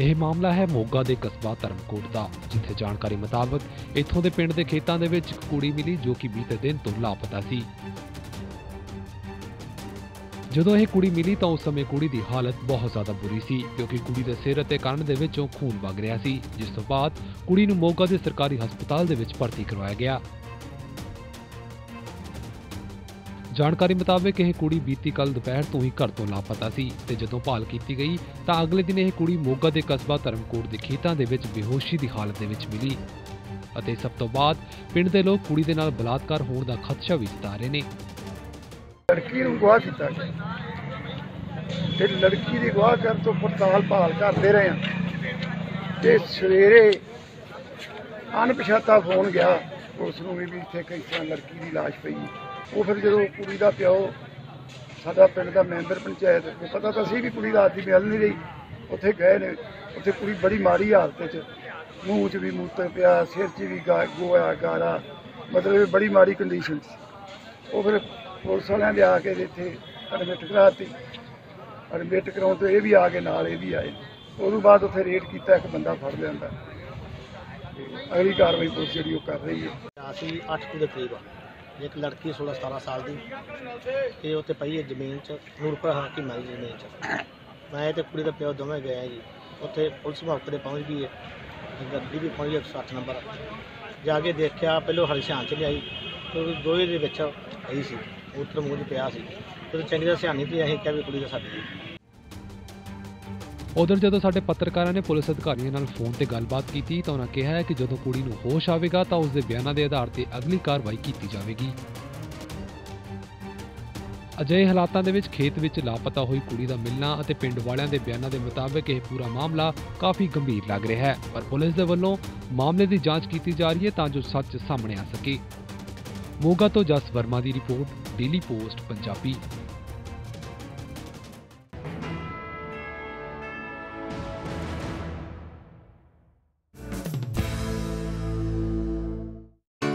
ਇਹ ਮਾਮਲਾ ਹੈ ਮੋਗਾ ਦੇ ਕਸਬਾ ਧਰਮਕੋਟ ਦਾ, ਜਿੱਥੇ ਜਾਣਕਾਰੀ ਮੁਤਾਬਕ ਇੱਥੋਂ ਦੇ ਪਿੰਡ ਦੇ ਖੇਤਾਂ ਦੇ ਵਿੱਚ ਇੱਕ ਕੁੜੀ ਮਿਲੀ ਜੋ ਕਿ ਬੀਤੇ ਦਿਨ ਤੋਂ ਲਾਪਤਾ ਸੀ। ਜਦੋਂ ਇਹ ਕੁੜੀ ਮਿਲੀ ਤਾਂ ਉਸ ਸਮੇਂ ਕੁੜੀ ਦੀ ਹਾਲਤ ਬਹੁਤ ਜ਼ਿਆਦਾ ਬੁਰੀ ਸੀ, ਕਿਉਂਕਿ ਕੁੜੀ ਦੇ ਸਿਰ ਅਤੇ ਕੰਨ ਦੇ ਵਿੱਚੋਂ ਖੂਨ ਵਗ ਰਿਹਾ ਸੀ, ਜਿਸ ਤੋਂ ਬਾਅਦ ਕੁੜੀ ਨੂੰ ਮੋਗਾ ਦੇ ਸਰਕਾਰੀ ਹਸਪਤਾਲ ਦੇ ਵਿੱਚ ਭਰਤੀ ਕਰਵਾਇਆ ਗਿਆ। ਜਾਣਕਾਰੀ ਮੁਤਾਬਕ ਇਹ ਕੁੜੀ ਬੀਤੀ ਕੱਲ ਦੁਪਹਿਰ ਤੋਂ ਹੀ ਘਰ ਤੋਂ ਲਾਪਤਾ ਸੀ ਤੇ ਜਦੋਂ ਭਾਲ ਕੀਤੀ ਗਈ ਤਾਂ ਅਗਲੇ ਦਿਨ ਇਹ ਕੁੜੀ ਮੋਗਾ ਦੇ ਕਸਬਾ ਧਰਮਕੋਟ ਦੇ ਖੇਤਾਂ ਦੇ ਵਿੱਚ ਬੇਹੋਸ਼ੀ ਦੀ ਹਾਲਤ ਦੇ ਵਿੱਚ ਮਿਲੀ ਅਤੇ ਸਭ ਤੋਂ ਬਾਅਦ ਪਿੰਡ ਦੇ ਲੋਕ ਕੁੜੀ ਦੇ ਨਾਲ ਬਲਾਤਕਾਰ ਹੋਣ ਦਾ ਖਦਸ਼ਾ ਵੀ ਜਤਾ ਰਹੇ ਨੇ। ਲੜਕੀ ਨੂੰ ਗਵਾਹ ਕੀਤਾ ਗਿਆ। ਤੇ ਲੜਕੀ ਦੀ ਗਵਾਹ ਕਰਨ ਤੋਂ ਪੜਤਾਲ ਭਾਲ ਕਰਦੇ ਰਹੇ ਹਾਂ। ਤੇ ਸਵੇਰੇ ਅਣਪਛਾਤਾ ਫੋਨ ਗਿਆ। ਉਸ ਨੂੰ ਵੀ ਇੱਥੇ ਕਈ ਤਰ੍ਹਾਂ ਲੜਕੀ ਦੀ ਲਾਸ਼ ਪਈ। ਉਹ ਫਿਰ ਜਦੋਂ ਕੁੜੀ ਦਾ ਪਿਓ ਸਾਡਾ ਪਿੰਡ ਦਾ ਮੈਂਬਰ ਪੰਚਾਇਤ ਨੂੰ ਪਤਾ ਤਾਂ ਸੀ ਵੀ ਕੁੜੀ ਰਾਤ ਦੀ ਮਿਲ ਨਹੀਂ ਰਹੀ। ਉੱਥੇ ਗਏ ਨੇ। ਉੱਥੇ ਕੁੜੀ ਬੜੀ ਮਾੜੀ ਹਾਲਤ 'ਚ ਮੂੰਹ 'ਚ ਵੀ ਮੂਤਰ ਪਿਆ, ਸਿਰ 'ਚ ਵੀ ਗੋਇਆ ਗਾਰਾ, ਮਤਲਬ ਬੜੀ ਮਾੜੀ ਕੰਡੀਸ਼ਨ 'ਚ ਉਹ ਫਿਰ ਪੁਲਿਸ ਵਾਲਿਆਂ ਦੇ ਆ ਕੇ ਤੇ ਇੱਥੇ ਐਡਮਿਟ ਕਰਾਤੀ। ਐਡਮਿਟ ਕਰਾਉਣ ਤੋਂ ਇਹ ਵੀ ਆ ਕੇ ਨਾਲ ਇਹ ਵੀ ਆਏ। ਉਦੋਂ ਬਾਅਦ ਉੱਥੇ ਰੇਡ ਕੀਤਾ, ਇੱਕ ਬੰਦਾ ਫੜ ਲਿਆਂਦਾ। ਅਗਲੀ ਕਾਰਵਾਈ ਪੁਲਿਸ ਜਿਹੜੀ ਉਹ ਕਰ ਰਹੀ ਹੈ। ਅਸੀਂ 8 ਦੇ ਕਰੀਬ ਆ। ਇੱਕ ਲੜਕੀ 16 17 ਸਾਲ ਦੀ ਤੇ ਉੱਥੇ ਪਈ ਹੈ ਜ਼ਮੀਨ 'ਚ, ਨੂਰਪੁਰ ਹਾਕੀ ਮਾਈ ਜ਼ਮੀਨ 'ਚ। ਮੈਂ ਤੇ ਕੁੜੀ ਦਾ ਪਿਓ ਦੋਵੇਂ ਗਏ ਆ ਜੀ। ਉੱਥੇ ਪੁਲਿਸ ਮੌਕੇ ਤੇ ਪਹੁੰਚ ਗਈ ਹੈ। ਗੱਡੀ ਵੀ ਪਹੁੰਚ ਗਈ 160 ਨੰਬਰ। ਜਾ ਕੇ ਦੇਖਿਆ, ਪਹਿਲੋਂ ਹਲਸ਼ਾਨ ਚ ਲਿਆਈ, ਤੇ ਉਹ ਦੋਏ ਦੇ ਵਿੱਚ ਆਈ ਸੀ। ਉੱਤਰ ਮੂੰਹ 'ਚ ਪਿਆ ਸੀ। ਤੇ ਚੰਗੀ ਤਰ੍ਹਾਂ ਸਿਆਣੀ ਤੇ ਅਸੀਂ ਕਿਹਾ ਵੀ ਕੁੜੀ ਦਾ ਸਾਡੀ ਉਧਰ ਜਦੋਂ ਸਾਡੇ ਪੱਤਰਕਾਰਾਂ ਨੇ ਪੁਲਿਸ ਅਧਿਕਾਰੀਆਂ ਨਾਲ ਫੋਨ ਤੇ ਗੱਲਬਾਤ ਕੀਤੀ ਤਾਂ ਉਹਨਾਂ ਕਿਹਾ ਕਿ ਜਦੋਂ ਕੁੜੀ ਨੂੰ ਹੋਸ਼ ਆਵੇਗਾ ਤਾਂ ਉਸ ਦੇ ਬਿਆਨਾਂ ਦੇ ਆਧਾਰ ਤੇ ਅਗਲੀ ਕਾਰਵਾਈ ਕੀਤੀ ਜਾਵੇਗੀ। ਅਜਿਹੇ ਹਾਲਾਤਾਂ ਦੇ ਵਿੱਚ ਖੇਤ ਵਿੱਚ ਲਾਪਤਾ ਹੋਈ ਕੁੜੀ ਦਾ ਮਿਲਣਾ ਅਤੇ ਪਿੰਡ ਵਾਲਿਆਂ ਦੇ ਬਿਆਨਾਂ ਦੇ ਮੁਤਾਬਕ ਇਹ ਪੂਰਾ ਮਾਮਲਾ ਕਾਫੀ ਗੰਭੀਰ ਲੱਗ ਰਿਹਾ ਹੈ, ਪਰ ਪੁਲਿਸ ਦੇ ਵੱਲੋਂ ਮਾਮਲੇ ਦੀ ਜਾਂਚ ਕੀਤੀ ਜਾ ਰਹੀ ਹੈ ਤਾਂ ਜੋ ਸੱਚ ਸਾਹਮਣੇ ਆ ਸਕੇ। ਮੋਗਾ ਤੋਂ ਜਸ ਵਰਮਾ ਦੀ ਰਿਪੋਰਟ, ਡੇਲੀ ਪੋਸਟ, ਪੰਜਾਬੀ।